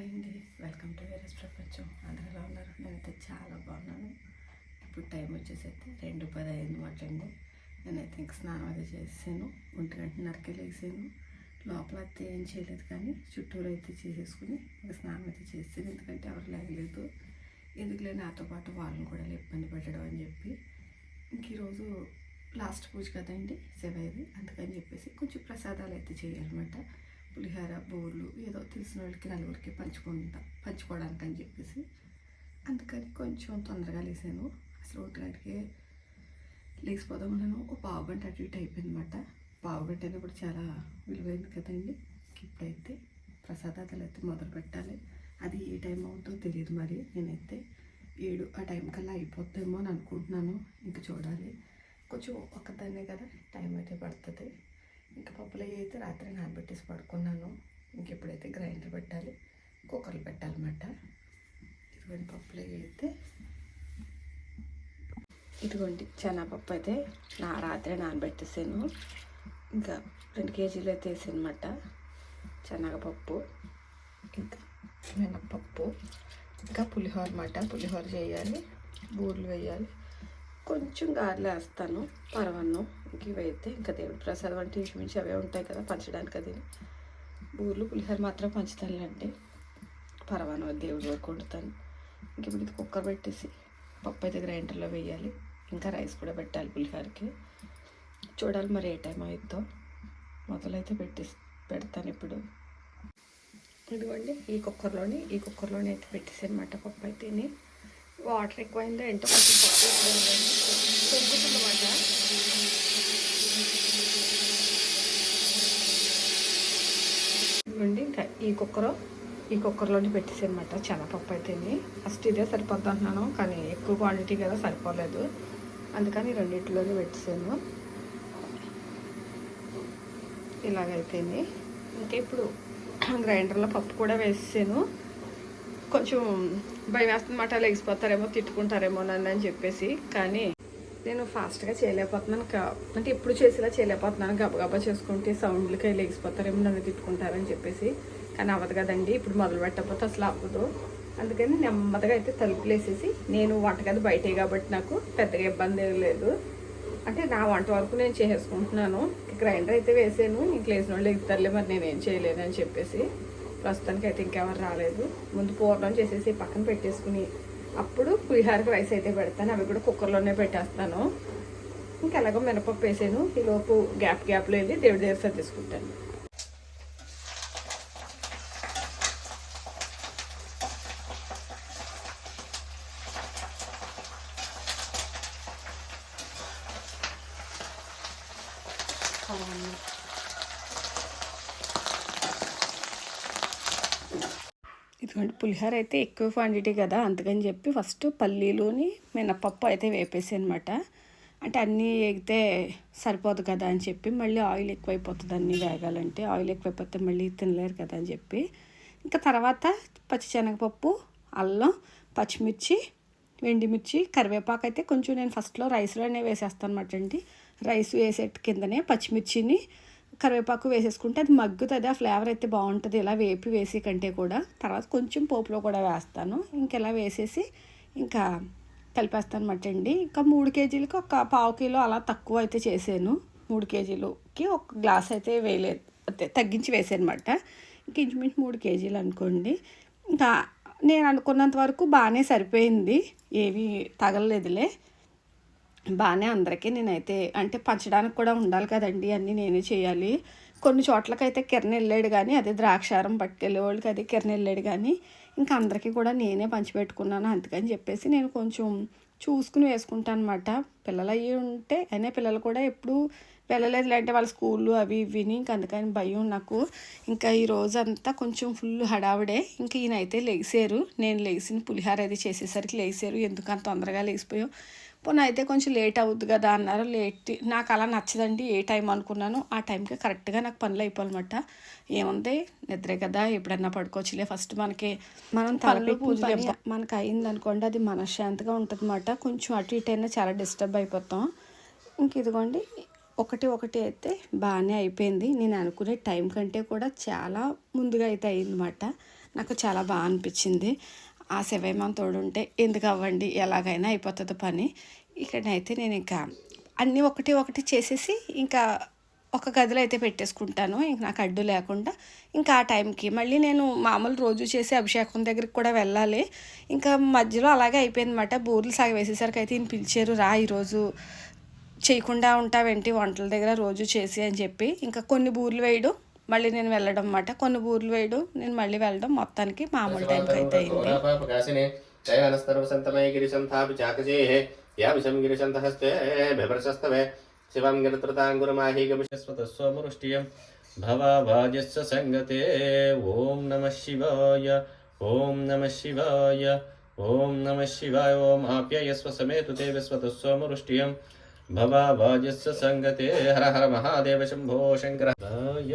Hi అండి. Welcome to వేరస్ ప్రపంచం. అందరూ ఎలా ఉన్నారు? నేనైతే చాలా బాగున్నాను. ఇప్పుడు టైం వచ్చేసి అయితే రెండు పది అయింది మాట్లాడి నేనైతే ఇంక స్నానం అది చేసాను ఒంటి గంటన్నరకే లేసాను. లోపల అయితే ఏం చేయలేదు కానీ చుట్టూరు అయితే చేసేసుకుని ఇంకా స్నానం అయితే చేసాను ఎందుకంటే ఎవరు లేగలేదు. ఎందుకులే నాతో పాటు వాళ్ళని కూడా ఇబ్బంది పెట్టడం అని చెప్పి. ఇంక ఈరోజు లాస్ట్ పూజ కదండి శివయ్యది. అందుకని చెప్పేసి కొంచెం ప్రసాదాలు అయితే చేయాలన్నమాట. పులిహోర బోర్లు ఏదో తెలిసిన వాళ్ళకి నలుగురికి పంచుకుంటా పంచుకోవడానికి అని చెప్పేసి. అందుకని కొంచెం తొందరగా లేసాను. అసలు ఒకటి గంటకి లేచిపోదాం నేను ఒక పావు గంట అటు ఇటు అయిపోయిందన్నమాట. పావు గంట అయినప్పుడు చాలా విలువైంది కదండి. ఇప్పుడైతే ప్రసాదాలు అయితే మొదలు పెట్టాలి. అది ఏ టైం అవుతుందో తెలియదు మరి. నేనైతే ఏడు ఆ టైం కల్లా అయిపోతుందేమో అని అనుకుంటున్నాను. ఇంకా చూడాలి. కొంచెం ఒక్కదాన్నే కదా టైం అయితే పడుతుంది. ఇంకా పప్పులు అయితే రాత్రి నానబెట్టేసి పడుకున్నాను ఇంక ఎప్పుడైతే గ్రైండర్ పెట్టాలి కుక్కర్లు పెట్టాలన్నమాట. ఇదిగోండి పప్పులు అయితే ఇదిగోండి శనగపప్పు అయితే నా రాత్రి నానబెట్టేసాను. ఇంకా రెండు కేజీలు అయితే వేసాను అనమాట శనగపప్పు. ఇంకా మినప్పప్పు ఇంకా పులిహోర అన్నమాట. పులిహోర చేయాలి బూర్లు వేయాలి. కొంచెం గారెలు వేస్తాను పరవన్నం ఇవి ఇవైతే ఇంకా దేవుడి ప్రసాదం అంటే ఇంచుమించు అవే ఉంటాయి కదా పంచడానికి అది. బూర్లు పులిహోర మాత్రం పంచుతానులేండి పరవాన అది దేవుడి వరకు వండుతాను. ఇంక ఇప్పుడు ఇది కుక్కర్ పెట్టేసి పప్పు అయితే గ్రైండర్లో వేయాలి. ఇంకా రైస్ కూడా పెట్టాలి పులిహోరకి. చూడాలి మరి ఏ టైం అవుతుందో మొదలైతే పెట్టేసి పెడతాను ఇప్పుడు. ఇదిగోండి ఈ కుక్కర్లోని ఈ కుక్కర్లోనే అయితే పెట్టేసి అనమాట పప్పు అయితేని. వాటర్ ఎక్కువైందో ఏంటో కొంచెం పప్పు ఎక్కువైందండి తగ్గుతుందన్నమాట ఇదిగోండి ఇంకా ఈ కుక్కర్ ఈ కుక్కర్లోనే పెట్టేసానమాట శనగపప్పు అయితేంది ఫస్ట్ ఇదే సరిపోద్ది అంటున్నాను కానీ ఎక్కువ క్వాంటిటీ కదా సరిపోలేదు. అందుకని రెండింటిలోనే పెట్టేసాను. ఇలాగైతేనే. ఇంకా ఇప్పుడు గ్రైండర్లో పప్పు కూడా వేసాను కొంచెం భయం వేస్తుందన్నమాట లెగిసిపోతారేమో తిట్టుకుంటారేమో నన్ను అని చెప్పేసి. కానీ నేను ఫాస్ట్గా చేయలేకపోతున్నాను అంటే ఎప్పుడు చేసేలా చేయలేకపోతున్నాను. గబగబా చేసుకుంటే సౌండ్లకి లెగిసిపోతారేమో నన్ను తిట్టుకుంటారని చెప్పేసి. కానీ అవ్వదు కదండి. ఇప్పుడు మొదలు పెట్టకపోతే అసలు అవ్వదు. అందుకని నెమ్మదిగా అయితే తలుపులు వేసేసి నేను వంటగది బయటే కాబట్టి నాకు పెద్దగా ఇబ్బంది ఏం లేదు. అంటే నా వంట వరకు నేను చేసుకుంటున్నాను గ్రైండర్ అయితే వేసాను. ఇంక లేచిన వాళ్ళు ఎగుతారులే మరి నేనేం చేయలేను అని చెప్పేసి. ప్రస్తుతానికి అయితే ఇంకెవరు రాలేదు. ముందు పూర్ణం చేసేసి పక్కన పెట్టేసుకుని అప్పుడు పులిహారకు రైస్ అయితే పెడతాను. అవి కూడా కుక్కర్లోనే పెట్టేస్తాను. ఇంకెలాగో మినపప్పు వేసాను. ఈలోపు గ్యాప్ గ్యాప్లో వెళ్ళి దేవుడి దగ్గర సర్దేసుకుంటాను. ఇదిగోండి పులిహోర అయితే ఎక్కువ క్వాంటిటీ కదా అందుకని చెప్పి ఫస్ట్ పల్లీలోని మినపప్పు అయితే వేపేసి అనమాట అంటే అన్నీ వేగితే సరిపోదు కదా అని చెప్పి మళ్ళీ ఆయిల్ ఎక్కువైపోతుంది అన్నీ వేగాలంటే. ఆయిల్ ఎక్కువైపోతే మళ్ళీ తినలేరు కదా అని చెప్పి. ఇంకా తర్వాత పచ్చిశనగపప్పు అల్లం పచ్చిమిర్చి వెండిమిర్చి కరివేపాకు అయితే కొంచెం నేను ఫస్ట్లో రైస్లోనే వేసేస్తాను అనమాట అండి. రైస్ వేసే కిందనే పచ్చిమిర్చిని కరివేపాకు వేసేసుకుంటే అది మగ్గుతుంది ఆ ఫ్లేవర్ అయితే బాగుంటుంది. ఇలా వేపి వేసే కంటే కూడా. తర్వాత కొంచెం పోపులో కూడా వేస్తాను. ఇంకెలా వేసేసి ఇంకా కలిపేస్తాను అనమాట అండి. ఇంకా మూడు కేజీలకి ఒక పావు కిలో అలా తక్కువ అయితే చేసాను మూడు కేజీలకి ఒక గ్లాస్ అయితే వేయలేదు తగ్గించి వేసాను అనమాట ఇంక ఇంచుమించు మూడు కేజీలు అనుకోండి. ఇంకా నేను అనుకున్నంత వరకు బాగానే సరిపోయింది. ఏవి తగలలేదులే. బాగానే అందరికీ నేనైతే అంటే పంచడానికి కూడా ఉండాలి కదండి అన్నీ నేనే చేయాలి. కొన్ని చోట్లకైతే కిరణ్ వెళ్ళాడు కానీ అదే ద్రాక్షారం పట్టుకెళ్ళే వాళ్ళకి అదే కిరణ్ వెళ్ళాడు కానీ ఇంకా అందరికీ కూడా నేనే పంచిపెట్టుకున్నాను అందుకని చెప్పేసి నేను కొంచెం చూసుకుని వేసుకుంటాను అనమాట పిల్లలు అయ్యి ఉంటే అయినా పిల్లలు కూడా ఎప్పుడు వెళ్ళలేదు లేదంటే వాళ్ళ స్కూళ్ళు అవి ఇవిని ఇంకా అందుకని భయం నాకు. ఇంకా ఈ రోజంతా కొంచెం ఫుల్ హడావిడే ఇంకా ఈయన అయితే లెగిసారు నేను లెగిసిన పులిహార అది చేసేసరికి లెగిసారు ఎందుకు తొందరగా లేచిపోయాం పోనీ అయితే కొంచెం లేట్ అవుద్ది కదా అన్నారు. లేట్ నాకు అలా నచ్చదండి. ఏ టైం అనుకున్నాను ఆ టైంకి కరెక్ట్గా నాకు పనులు అయిపోవాలన్నమాట. ఏముంది? నిద్రే కదా. ఎప్పుడన్నా పడుకోవచ్చులే. ఫస్ట్ మనకి మనం తలపి పూజ మనకి అయింది అనుకోండి అది మనశ్శాంతిగా ఉంటుంది అన్నమాట కొంచెం అటు ఇటు అయినా చాలా డిస్టర్బ్ అయిపోతాం. ఇంక ఇదిగోండి ఒకటి ఒకటి అయితే బాగానే అయిపోయింది. నేను అనుకునే టైం కంటే కూడా చాలా ముందుగా అయితే అయిందన్నమాట. నాకు చాలా బాగా అనిపించింది. ఆ శివయమం తోడుంటే ఎందుకు అవ్వండి ఎలాగైనా అయిపోతుంది పని. ఇక్కడనైతే నేను ఇంకా అన్నీ ఒకటి ఒకటి చేసేసి ఇంకా ఒక గదిలో అయితే పెట్టేసుకుంటాను. ఇంక నాకు అడ్డు లేకుండా ఇంకా ఆ టైంకి మళ్ళీ నేను మామూలు రోజు చేసే అభిషేకం దగ్గరికి కూడా వెళ్ళాలి. ఇంకా మధ్యలో అలాగే అయిపోయిందన్నమాట. బూర్లు సాగి వేసేసరికి అయితే ఈయన పిలిచారు రా ఈరోజు చేయకుండా ఉంటావేంటి? వంటల దగ్గర రోజు చేసి అని చెప్పి. ఇంకా కొన్ని బూర్లు వేయడం మళ్ళీ నేను వెళ్ళడం అన్నమాట. కొన్ని ఊర్లు వేయడం నేను మళ్ళీ వెళ్ళడం మొత్తానికి మామూలు టైంకి అయితే అయింది. శివం గిరితృతాంగురమాహి గమిషస్వత సోమరుష్టియం భవాజస్య సంగతే ఓం నమ శివాయ ఓం నమ శివాయ ఓం నమ శివాయ ఓం ఆప్యయస్వ సమే తు తే విస్వత సోమరుష్టియం ॐ आप्यायस्व समेतु ते विश्वतस्वमुरुष्टियं भवाभाजस्य सङ्गते हर हर महादेव शम्भो शङ्कराय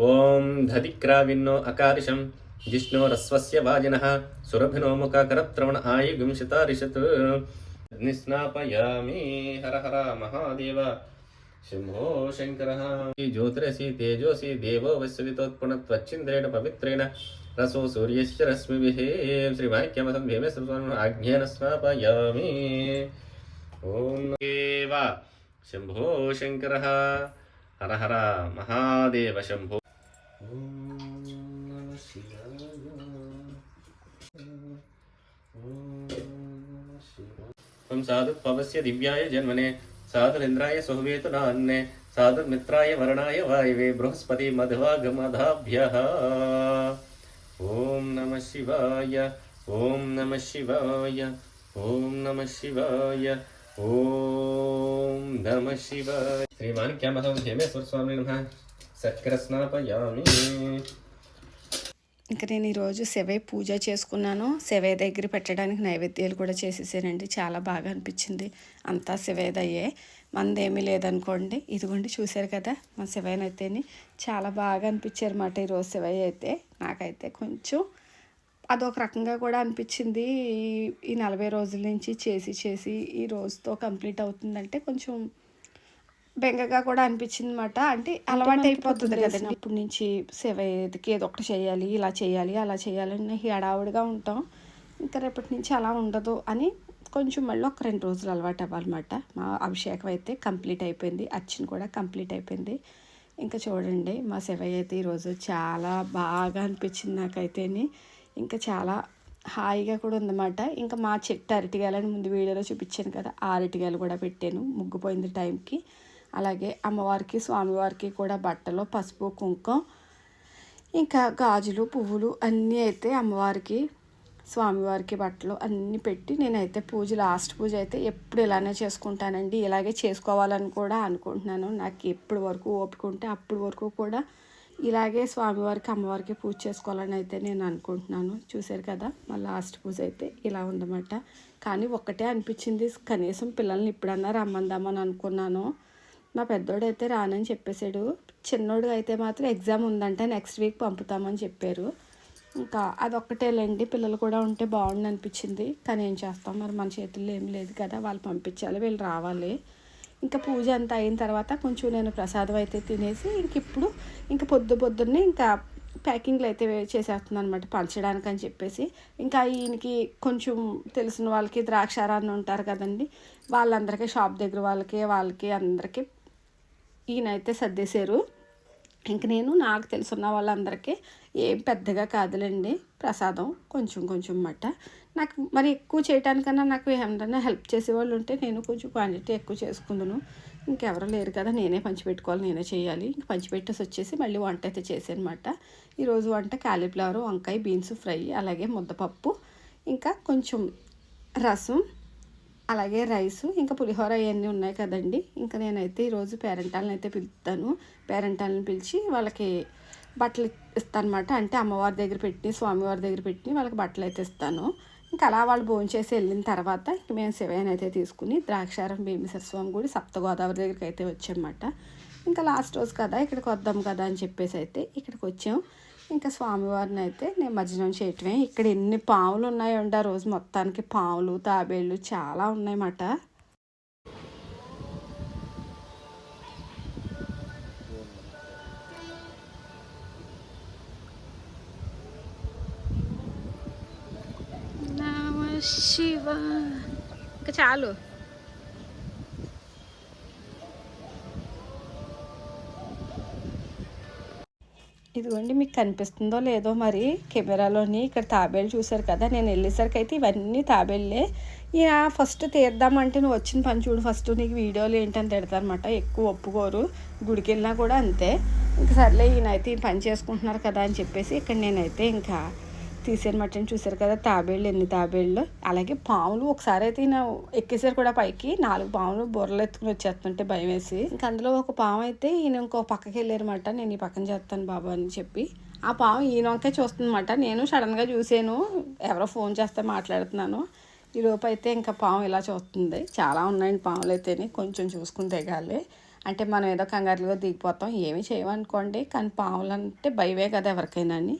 ॐ धतिक्राविन्नो अकारिशं जिष्णोरस्वस्य वाजिनः सुरभिनो मुखाकरत्रवण आयुगुंशितारिषत् निस्नापयामि हर हर महादेव शम्भो शङ्करः ज्योतिरसि तेजोसि देवो वैश्वितोत्पुणत्वच्चिन्द्रेण पवित्रेण रसो सूर्यस्य रश्मिभिः श्रीवाक्यमसं भीमे सर्वान् आज्ञेन स्नापयामि ఓం దేవ శంభో శంకర. హర హర మహాదేవ శంభో. ఓం సాధు పవస్య దివ్యాయ జన్మనే సాధురింద్రాయ సుహవేతునాన్నే సాధుర్మిత్రాయ వరణాయ వాయువే బృహస్పతి మధువాగమధాభ్య. ఓం నమ శివాయ ఓం నమ శివాయ ఓం నమ శివాయ. ఓం నమ శివాయ. శ్రీమాన్ క్యాం స్వామి నమ. ఇంకా నేను ఈరోజు శివే పూజ చేసుకున్నాను. శివే దగ్గర పెట్టడానికి నైవేద్యాలు కూడా చేసేసానండి. చాలా బాగా అనిపించింది. అంతా శివేదయ్యే. మందేమీ లేదనుకోండి. ఇదిగోండి చూశారు కదా మా శివయ్యనైతేని చాలా బాగా అనిపించారు అన్నమాట ఈరోజు శివయ్య అయితే. నాకైతే కొంచెం అదొక రకంగా కూడా అనిపించింది. ఈ- ఈ నలభై రోజుల నుంచి చేసి చేసి ఈ రోజుతో కంప్లీట్ అవుతుందంటే కొంచెం బెంగగా కూడా అనిపించింది అనమాట అంటే అలవాటు అయిపోతుంది కదండి. ఇప్పటి నుంచి సేవ ఏదికి ఏదో ఒకటి చేయాలి ఇలా చేయాలి అలా చేయాలని హడావుడిగా ఉంటాం. ఇంకా రేపటి నుంచి అలా ఉండదు అని కొంచెం మళ్ళీ ఒక రెండు రోజులు అలవాటు అవ్వాలన్నమాట. మా అభిషేకం అయితే కంప్లీట్ అయిపోయింది. అర్చన కూడా కంప్లీట్ అయిపోయింది. ఇంకా చూడండి మా శివయ్య అయితే ఈరోజు చాలా బాగా అనిపించింది నాకైతేని. ఇంకా చాలా హాయిగా కూడా ఉందన్నమాట. ఇంకా మా చెట్టు అరటికాయలని ముందు వీడియోలో చూపించాను కదా ఆ అరటికాయలు కూడా పెట్టాను ముగ్గుపోయింది టైంకి. అలాగే అమ్మవారికి స్వామివారికి కూడా బట్టలు పసుపు కుంకుమ ఇంకా గాజులు పువ్వులు అన్నీ అయితే అమ్మవారికి స్వామివారికి బట్టలు అన్నీ పెట్టి నేనైతే పూజ లాస్ట్ పూజ అయితే ఎప్పుడు ఇలానే చేసుకుంటానండి. ఇలాగే చేసుకోవాలని కూడా అనుకుంటున్నాను. నాకు ఎప్పటి వరకు ఓపిక ఉంటే అప్పటి వరకు కూడా ఇలాగే స్వామివారికి అమ్మవారికి పూజ చేసుకోవాలని అయితే నేను అనుకుంటున్నాను. చూశారు కదా మా లాస్ట్ పూజ అయితే ఇలా ఉందన్నమాట. కానీ ఒక్కటే అనిపించింది కనీసం పిల్లల్ని ఇప్పుడన్నా రమ్మందామని అనుకున్నాను. మా పెద్దోడైతే రానని చెప్పేశాడు. చిన్నోడు అయితే మాత్రం ఎగ్జామ్ ఉందంటే నెక్స్ట్ వీక్ పంపుతామని చెప్పారు. ఇంకా అదొక్కటేలేండి పిల్లలు కూడా ఉంటే బాగుండి అనిపించింది కానీ ఏం చేస్తాం మరి మన చేతుల్లో ఏం లేదు కదా వాళ్ళు పంపించాలి వీళ్ళు రావాలి. ఇంకా పూజ అంతా అయిన తర్వాత కొంచెం నేను ప్రసాదం అయితే తినేసి ఇంక ఇప్పుడు ఇంకా పొద్దు పొద్దున్నే ఇంకా ప్యాకింగ్లు అయితే చేసేస్తుంది అనమాట పంచడానికి అని చెప్పేసి. ఇంకా ఈయనకి కొంచెం తెలిసిన వాళ్ళకి ద్రాక్షారాన్ని ఉంటారు కదండి వాళ్ళందరికీ షాప్ దగ్గర వాళ్ళకి వాళ్ళకి అందరికీ ఈయన అయితే సర్దేశారు. ఇంక నేను నాకు తెలుసున్న వాళ్ళందరికీ ఏం పెద్దగా కాదులేండి ప్రసాదం కొంచెం కొంచెం మాట నాకు మరి ఎక్కువ చేయడానికన్నా నాకు ఏమన్నా హెల్ప్ చేసేవాళ్ళు ఉంటే నేను కొంచెం క్వాంటిటీ ఎక్కువ చేసుకుందును. ఇంకెవరు లేరు కదా నేనే పంచిపెట్టుకోవాలి నేనే చేయాలి. ఇంక పంచిపెట్టేసి వచ్చేసి మళ్ళీ వంట అయితే చేసానమాట ఈరోజు వంట కాలీఫ్లవర్ వంకాయ బీన్స్ ఫ్రై అలాగే ముద్దపప్పు ఇంకా కొంచెం రసం అలాగే రైస్ ఇంకా పులిహోర అవన్నీ ఉన్నాయి కదండి. ఇంకా నేనైతే ఈరోజు పేరెంటాలను అయితే పిలుస్తాను పేరెంటాలను పిలిచి వాళ్ళకి బట్టలు ఇస్తానమాట. అంటే అమ్మవారి దగ్గర పెట్టి స్వామివారి దగ్గర పెట్టి వాళ్ళకి బట్టలు అయితే ఇస్తాను. ఇంకా అలా వాళ్ళు భోంచేసి వెళ్ళిన తర్వాత ఇంక మేము శివయ్యని అయితే తీసుకుని ద్రాక్షారం భీమేశ్వర స్వామి గుడి సప్తగోదావరి దగ్గరికి అయితే వచ్చామన్నమాట. ఇంకా లాస్ట్ రోజు కదా ఇక్కడికి వద్దాం కదా అని చెప్పేసి అయితే ఇక్కడికి వచ్చాం. ఇంకా స్వామివారిని అయితే నేను మధ్యాహ్నం చేయటమే. ఇక్కడ ఎన్ని పాములు ఉన్నాయంట ఆ రోజు మొత్తానికి. పాములు తాబేళ్ళు చాలా ఉన్నాయన్నమాట. శివ ఇంకా చాలు. ఇదిగోండి మీకు కనిపిస్తుందో లేదో మరి కెమెరాలోని ఇక్కడ తాబేళ్ళు చూశారు కదా నేను వెళ్ళేసరికి అయితే ఇవన్నీ తాబేళ్ళే. ఇక ఫస్ట్ తీద్దామంటే నువ్వు వచ్చిన పని చూడు ఫస్ట్ నీకు వీడియోలు ఏంటని తిడతారనమాట ఎక్కువ ఒప్పుకోరు గుడికి వెళ్ళినా కూడా అంతే. ఇంక సర్లే ఈయన అయితే ఈ పని చేసుకుంటున్నారు కదా అని చెప్పేసి ఇక్కడ నేనైతే ఇంకా తీసేనమాట చూసారు కదా తాబేళ్ళు ఎన్ని తాబేళ్ళు. అలాగే పాములు ఒకసారి అయితే ఈయన ఎక్కేసారు కూడా పైకి. నాలుగు పాములు బుర్రలు ఎత్తుకుని వచ్చేస్తుంటే భయం వేసి. ఇంకా అందులో ఒక పాము అయితే ఈయన ఇంకో పక్కకి వెళ్ళారనమాట నేను ఈ పక్కన చేస్తాను బాబు అని చెప్పి. ఆ పాము ఈయన వంకే చూస్తుందన్నమాట. నేను సడన్గా చూసాను ఎవరో ఫోన్ చేస్తే మాట్లాడుతున్నాను. ఈ లోపు అయితే ఇంకా పాము ఇలా చూస్తుంది. చాలా ఉన్నాయండి పాములు అయితేనే. కొంచెం చూసుకుని తెగాలి అంటే మనం ఏదో కంగారులుగా దిగిపోతాం. ఏమీ చేయమనుకోండి. కానీ పాములు అంటే భయమే కదా ఎవరికైనా అని.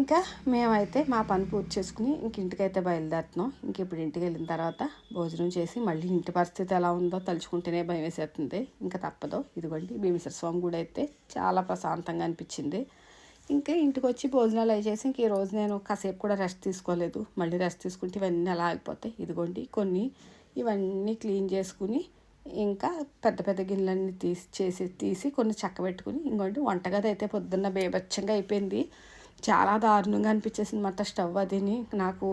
ఇంకా మేమైతే మా పని పూర్తి చేసుకుని ఇంక ఇంటికైతే బయలుదేరుతున్నాం. ఇంక ఇప్పుడు ఇంటికి వెళ్ళిన తర్వాత భోజనం చేసి మళ్ళీ ఇంటి పరిస్థితి ఎలా ఉందో తలుచుకుంటేనే భయం వేసేస్తుంది. ఇంకా తప్పదు. ఇదిగోండి భీమేశ్వర స్వామి గుడి అయితే చాలా ప్రశాంతంగా అనిపించింది. ఇంకా ఇంటికి వచ్చి భోజనాలు అవి చేసి ఇంక ఈ రోజు నేను కాసేపు కూడా రెస్ట్ తీసుకోలేదు. మళ్ళీ రెస్ట్ తీసుకుంటే ఇవన్నీ అలా ఆగిపోతాయి ఇదిగోండి కొన్ని ఇవన్నీ క్లీన్ చేసుకుని ఇంకా పెద్ద పెద్ద గిన్నెలన్నీ తీసి చేసి తీసి కొన్ని చక్క పెట్టుకుని ఇంకోటి వంటగది అయితే పొద్దున్న బేబచ్చంగా అయిపోయింది. చాలా దారుణంగా అనిపించేసింది అనమాట స్టవ్ అదిని. నాకు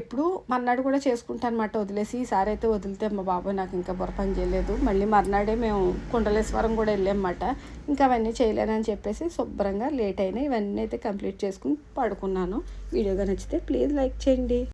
ఎప్పుడు మర్నాడు కూడా చేసుకుంటాను అనమాట వదిలేసి ఈసారి అయితే వదిలితే మా బాబాయ్ నాకు ఇంకా బుర్ర పని చేయలేదు. మళ్ళీ మర్నాడే మేము కుండలేశ్వరం కూడా వెళ్ళామన్నమాట. ఇంకా అవన్నీ చేయలేనని చెప్పేసి శుభ్రంగా లేట్ అయినా ఇవన్నీ అయితే కంప్లీట్ చేసుకుని పడుకున్నాను. వీడియోగా నచ్చితే ప్లీజ్ లైక్ చేయండి.